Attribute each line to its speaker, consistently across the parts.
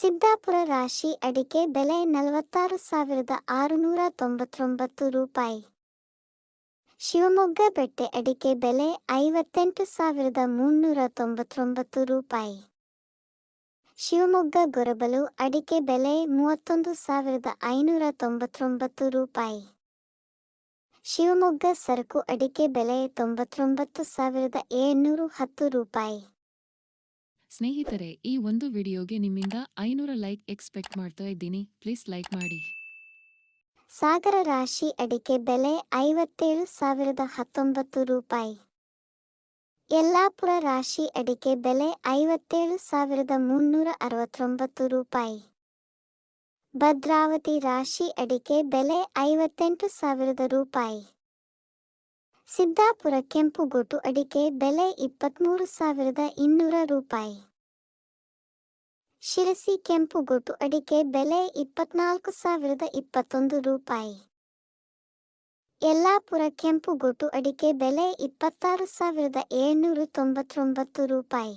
Speaker 1: ಸಿದ್ದಾಪುರ ರಾಶಿ ಅಡಿಕೆ ಬೆಲೆ ನಲವತ್ತಾರು ಸಾವಿರದ ಆರುನೂರ ತೊಂಬತ್ತೊಂಬತ್ತು ರೂಪಾಯಿ. ಶಿವಮೊಗ್ಗ ಬೆಟ್ಟೆ ಅಡಿಕೆ ಬೆಲೆ ಐವತ್ತೆಂಟು ಸಾವಿರದ ಮುನ್ನೂರ ತೊಂಬತ್ತೊಂಬತ್ತು ರೂಪಾಯಿ. ಶಿವಮೊಗ್ಗ ಗೊರಬಲು ಅಡಿಕೆ ಬೆಲೆ ಮೂವತ್ತೊಂದು ಸಾವಿರದ ಐನೂರ ತೊಂಬತ್ತೊಂಬತ್ತು ರೂಪಾಯಿ. ಶಿವಮೊಗ್ಗ ಸರಕು ಅಡಿಕೆ ಬೆಲೆ ತೊಂಬತ್ತೊಂಬತ್ತು ಸಾವಿರದ ಏಳ್ನೂರು ಹತ್ತು ರೂಪಾಯಿ.
Speaker 2: ಸ್ನೇಹಿತರೆ, ಈ ಒಂದು ವಿಡಿಯೋಗೆ ನಿಮ್ಮಿಂದ ಐನೂರ ಲೈಕ್ ಎಕ್ಸ್ಪೆಕ್ಟ್ ಮಾಡ್ತಾ ಇದ್ದೀನಿ. ಪ್ಲೀಸ್ ಲೈಕ್ ಮಾಡಿ.
Speaker 1: ಸಾಗರ ರಾಶಿ ಅಡಿಕೆ ಬೆಲೆ ಐವತ್ತೇಳು ಸಾವಿರದ ಹತ್ತೊಂಬತ್ತು ರೂಪಾಯಿ. ಯಲ್ಲಾಪುರ ರಾಶಿ ಅಡಿಕೆ ಬೆಲೆ ಐವತ್ತೇಳು ಸಾವಿರದ ಮುನ್ನೂರ ಅರವತ್ತೊಂಬತ್ತು ರೂಪಾಯಿ. ಭದ್ರಾವತಿ ರಾಶಿ ಅಡಿಕೆ ಬೆಲೆ ಐವತ್ತೆಂಟು ಸಾವಿರದ ರೂಪಾಯಿ. ಸಿದ್ದಾಪುರ ಕೆಂಪುಗೋಟು ಅಡಿಕೆ ಬೆಲೆ ಇಪ್ಪತ್ತ್ಮೂರು ಸಾವಿರದ ಇನ್ನೂರ ರೂಪಾಯಿ. ಶಿರಸಿ ಕೆಂಪುಗೋಟು ಅಡಿಕೆ ಬೆಲೆ ಇಪ್ಪತ್ನಾಲ್ಕು ಸಾವಿರದ ಇಪ್ಪತ್ತೊಂದು ರೂಪಾಯಿ. ಯಲ್ಲಾಪುರ ಕೆಂಪುಗೋಟು ಅಡಿಕೆ ಬೆಲೆ ಇಪ್ಪತ್ತಾರು ಸಾವಿರದ ಏಳ್ನೂರ ತೊಂಬತ್ತೊಂಬತ್ತು ರೂಪಾಯಿ.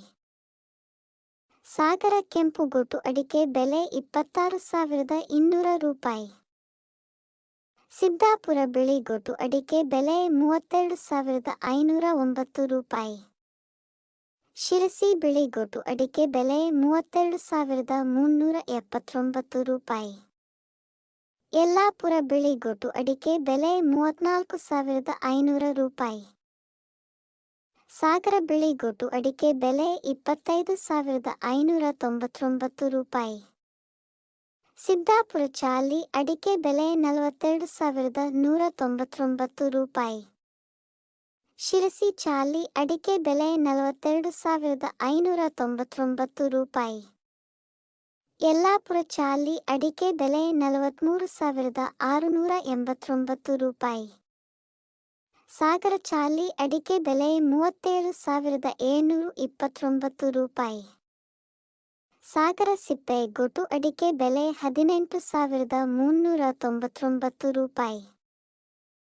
Speaker 1: ಸಾಗರ ಕೆಂಪುಗೋಟು ಅಡಿಕೆ ಬೆಲೆ ಇಪ್ಪತ್ತಾರು ಸಾವಿರದ ಇನ್ನೂರ ರೂಪಾಯಿ. ಸಿದ್ದಾಪುರ ಬಿಳಿಗೋಟು ಅಡಿಕೆ ಬೆಲೆ ಮೂವತ್ತೆರಡು ಸಾವಿರದ ಐನೂರ ಒಂಬತ್ತು ರೂಪಾಯಿ. ಶಿರಸಿ ಬಿಳಿಗೋಟು ಅಡಿಕೆ ಬೆಲೆ ಮೂವತ್ತೆರಡು ಸಾವಿರದ ಮುನ್ನೂರ ಎಪ್ಪತ್ತೊಂಬತ್ತು ರೂಪಾಯಿ. ಯಲ್ಲಾಪುರ ಬಿಳಿಗೋಟು ಅಡಿಕೆ ಬೆಲೆ ಮೂವತ್ನಾಲ್ಕು ಸಾವಿರದ ಐನೂರ ರೂಪಾಯಿ. ಸಾಗರ ಬಿಳಿಗೋಟು ಅಡಿಕೆ ಬೆಲೆ ಇಪ್ಪತ್ತೈದು ಸಾವಿರದ ಐನೂರ ತೊಂಬತ್ತೊಂಬತ್ತು ರೂಪಾಯಿ. ಸಿದ್ದಾಪುರ ಚಾಲಿ ಅಡಿಕೆ ಬೆಲೆ ನಲವತ್ತೆರಡು ಸಾವಿರದ ನೂರ ತೊಂಬತ್ತೊಂಬತ್ತು ರೂಪಾಯಿ. ಶಿರಸಿ ಚಾಲಿ ಅಡಿಕೆ ಬೆಲೆ ನಲವತ್ತೆರಡು ಸಾವಿರದ ಐನೂರ ತೊಂಬತ್ತೊಂಬತ್ತು ರೂಪಾಯಿ. ಯಲ್ಲಾಪುರ ಚಾಲಿ ಅಡಿಕೆ ಬೆಲೆ ನಲವತ್ತ್ಮೂರು ಸಾವಿರದ ಆರುನೂರ ಎಂಬತ್ತೊಂಬತ್ತು ರೂಪಾಯಿ. ಸಾಗರ ಚಾಲಿ ಅಡಿಕೆ ಬೆಲೆ ಮೂವತ್ತೇಳು ಸಾವಿರದ ಏಳ್ನೂರ ಇಪ್ಪತ್ತೊಂಬತ್ತು ರೂಪಾಯಿ. ಸಾಗರ ಸಿಪ್ಪೆ ಗೊಟು ಅಡಿಕೆ ಬೆಲೆ ಹದಿನೆಂಟು ಸಾವಿರದ ಮುನ್ನೂರ ತೊಂಬತ್ತೊಂಬತ್ತು ರೂಪಾಯಿ.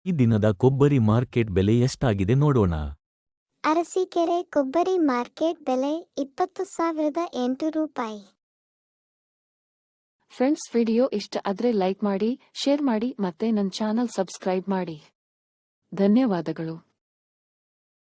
Speaker 3: ಈ ದಿನದ ಕೊಬ್ಬರಿ ಮಾರ್ಕೆಟ್ ಬೆಲೆ ಎಷ್ಟಾಗಿದೆ ನೋಡೋಣ.
Speaker 1: ಅರಸೀಕೆರೆ ಕೊಬ್ಬರಿ ಮಾರ್ಕೆಟ್ ಬೆಲೆ ಇಪ್ಪತ್ತು ಸಾವಿರದ ಎಂಟು ರೂಪಾಯಿ.
Speaker 2: ಫ್ರೆಂಡ್ಸ್ ವಿಡಿಯೋ ಇಷ್ಟ ಆದ್ರೆ ಲೈಕ್ ಮಾಡಿ ಶೇರ್ ಮಾಡಿ ಮತ್ತೆ ನನ್ನ ಚಾನಲ್ ಸಬ್ಸ್ಕ್ರೈಬ್ ಮಾಡಿ. ಧನ್ಯವಾದಗಳು.